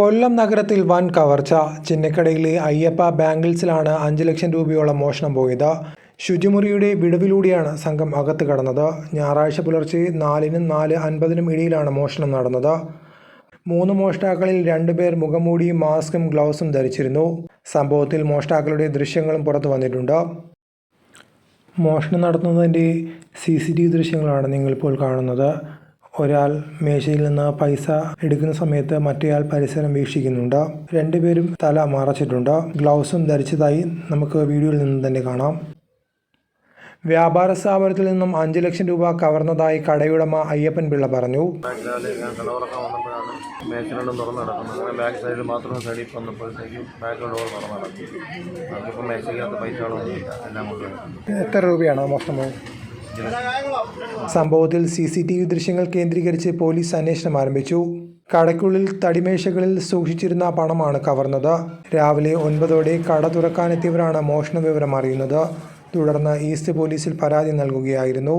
കൊല്ലം നഗരത്തിൽ വൻ കവർച്ച. ചിന്നക്കടയിലെ അയ്യപ്പ ബാങ്കിൾസിലാണ് അഞ്ച് ലക്ഷം രൂപയോളം മോഷണം പോയത്. ശുചിമുറിയുടെ വിടവിലൂടെയാണ് സംഘം അകത്ത് കടന്നത്. ഞായറാഴ്ച പുലർച്ചെ നാലിനും നാല് അൻപതിനും ഇടയിലാണ് മോഷണം നടന്നത്. മൂന്ന് മോഷ്ടാക്കളിൽ രണ്ടുപേർ മുഖംമൂടിയും മാസ്കും ഗ്ലൗസും ധരിച്ചിരുന്നു. സംഭവത്തിൽ മോഷ്ടാക്കളുടെ ദൃശ്യങ്ങളും പുറത്തു വന്നിട്ടുണ്ട്. മോഷണം നടത്തുന്നതിന്റെ സി സി ടി വി ദൃശ്യങ്ങളാണ് നിങ്ങളിപ്പോൾ കാണുന്നത്. ഒരാൾ മേശയിൽ നിന്ന് പൈസ എടുക്കുന്ന സമയത്ത് മറ്റേയാൾ പരിസരം വീക്ഷിക്കുന്നുണ്ട്. രണ്ടുപേരും തല മറച്ചിട്ടുണ്ട്. ഗ്ലൗസും ധരിച്ചതായി നമുക്ക് വീഡിയോയിൽ നിന്ന് തന്നെ കാണാം. വ്യാപാര സ്ഥാപനത്തിൽ നിന്നും അഞ്ച് ലക്ഷം രൂപ കവർന്നതായി കടയുടമ അയ്യപ്പൻ പിള്ള പറഞ്ഞു. ബാക്കിലാൽ ഞാൻ കടവറക്കാൻ വന്നപ്പോഴാണ് മേശ രണ്ടും തുറന്ന് നടക്കുന്നത്. അങ്ങനെ ബാക്ക് സൈഡിൽ ബാത്റൂം സൈഡിൽ വന്നപ്പോഴത്തേക്കും ബാക്ക് ഡോർ തുറന്ന് നടക്കും നമുക്കിപ്പോൾ മേശയ്ക്കകത്ത് പൈസകളൊന്നുമില്ല. എല്ലാം കൊണ്ടുപോയി എത്ര രൂപയാണ് മൊത്തം സംഭവത്തിൽ സി സി ടി വി ദൃശ്യങ്ങൾ കേന്ദ്രീകരിച്ച് പോലീസ് അന്വേഷണം ആരംഭിച്ചു. കടയ്ക്കുള്ളിൽ തടിമേശകളിൽ സൂക്ഷിച്ചിരുന്ന പണമാണ് കവർന്നത്. രാവിലെ ഒൻപതോടെ കട തുറക്കാനെത്തിയവരാണ് മോഷണ വിവരം അറിയുന്നത്. തുടർന്ന് ഈസ്റ്റ് പോലീസിൽ പരാതി നൽകുകയായിരുന്നു.